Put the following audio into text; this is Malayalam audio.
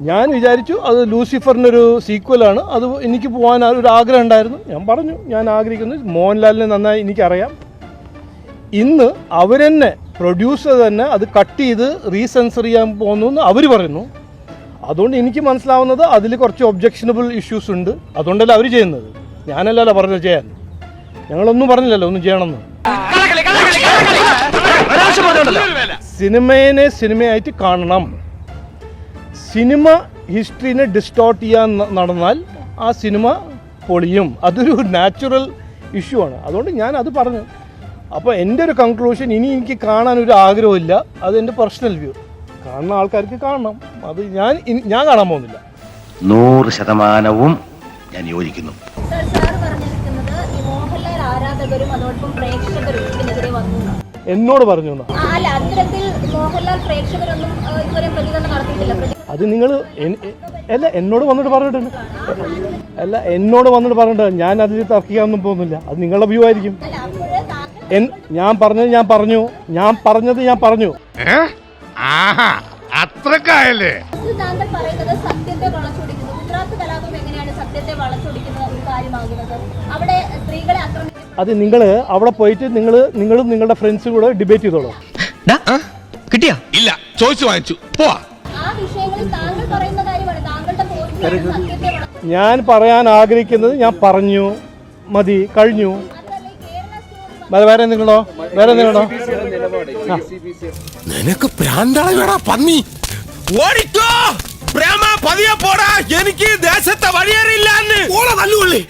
ഞാൻ വിചാരിച്ചു അത് ലൂസിഫറിനൊരു സീക്വലാണ് അത് എനിക്ക് പോകാൻ ഒരു ആഗ്രഹം ഉണ്ടായിരുന്നു. ഞാൻ പറഞ്ഞു ഞാൻ ആഗ്രഹിക്കുന്നു. മോഹൻലാലിനെ നന്നായി എനിക്കറിയാം. ഇന്ന് അവരെന്നെ പ്രൊഡ്യൂസർ തന്നെ അത് കട്ട് ചെയ്ത് റീസെൻസർ ചെയ്യാൻ പോകുന്നു എന്ന് അവർ പറയുന്നു. അതുകൊണ്ട് എനിക്ക് മനസ്സിലാവുന്നത് അതിൽ കുറച്ച് ഒബ്ജക്ഷനബിൾ ഇഷ്യൂസ് ഉണ്ട്. അതുകൊണ്ടല്ല അവർ ചെയ്യുന്നത്. ഞാനല്ലല്ലോ പറഞ്ഞത് ചെയ്യാൻ. ഞങ്ങളൊന്നും പറഞ്ഞില്ലല്ലോ ഒന്നും ചെയ്യണമെന്ന്. സിനിമയെ സിനിമയായിട്ട് കാണണം. സിനിമ ഹിസ്റ്ററിനെ ഡിസ്റ്റോർട്ട് ചെയ്യാൻ നടന്നാൽ ആ സിനിമ പൊളിയും. അതൊരു നാച്ചുറൽ ഇഷ്യൂ ആണ്. അതുകൊണ്ട് ഞാൻ അത് പറഞ്ഞു. അപ്പോൾ എന്റെ ഒരു കൺക്ലൂഷൻ ഇനി എനിക്ക് കാണാൻ ഒരു ആഗ്രഹമില്ല. അത് എന്റെ പേഴ്സണൽ വ്യൂ കാണുന്ന ആൾക്കാർക്ക് കാണണം. അത് ഞാൻ ഞാൻ കാണാൻ പോകുന്നില്ല. നൂറ് ശതമാനവും ഞാൻ യോജിക്കുന്നു. സർ സാർ പറഞ്ഞിരിക്കുന്നത് ഈ മോഹൻലാൽ ആരാധകരും അതോടൊപ്പം പ്രേക്ഷകരും ഇതിനെതിരെ വന്നു. എന്നോട് പറഞ്ഞു അല്ല അത്തരത്തിൽ മോഹൻലാൽ പ്രേക്ഷകരൊന്നും ഇതുവരെ പ്രതികരണം നടത്തിയിട്ടില്ല. അത് നിങ്ങൾ അല്ല എന്നോട് വന്നിട്ട് പറഞ്ഞിട്ടുണ്ട് അല്ല എന്നോട് വന്നിട്ട് പറഞ്ഞിട്ടുണ്ട് ഞാൻ അതിൽ തർക്കിക്കാനൊന്നും പോകുന്നില്ല. അത് നിങ്ങളുടെ വ്യൂ ആയിരിക്കും. ഞാൻ പറഞ്ഞത് ഞാൻ പറഞ്ഞു. ഞാൻ പറഞ്ഞത് ഞാൻ പറഞ്ഞു. ആഹാ അത്രക്കായല്ലേ? ഇത് താങ്കൾ പറയുന്നത് സത്യത്തെ വളച്ചൊടിക്കുന്നു. ഗുജറാത്ത് എങ്ങനെയാണ് സത്യത്തെ വളച്ചൊടിക്കുന്ന ഒരു കാര്യമാകുന്നത്? അവിടെ സ്ത്രീകളെ ആക്രമിക്കുന്നു. അത് നിങ്ങൾ അവിടെ പോയിട്ട് നിങ്ങൾ നിങ്ങളും നിങ്ങളുടെ ഫ്രണ്ട്സും കൂടെ ഡിബേറ്റ് ചെയ്തോളൂ. കിട്ടിയാ? ഇല്ല ചോദിച്ചു വാങ്ങിച്ചു. പോവാ. ഞാൻ പറയാൻ ആഗ്രഹിക്കുന്നത് ഞാൻ പറഞ്ഞു മതി കഴിഞ്ഞു. വേറെ എന്തെങ്കിലുണ്ടോ വേറെ എന്തെങ്കിലുണ്ടോ നിനക്ക് പ്രാന്താളാ പന്നി. ഓടിക്കോ. പ്രേമ പതിയെ പോടാ. എനിക്ക് ദേശത്തെ വഴിയേറിയില്ല ഓളെ തല്ലുകൊള്ളി.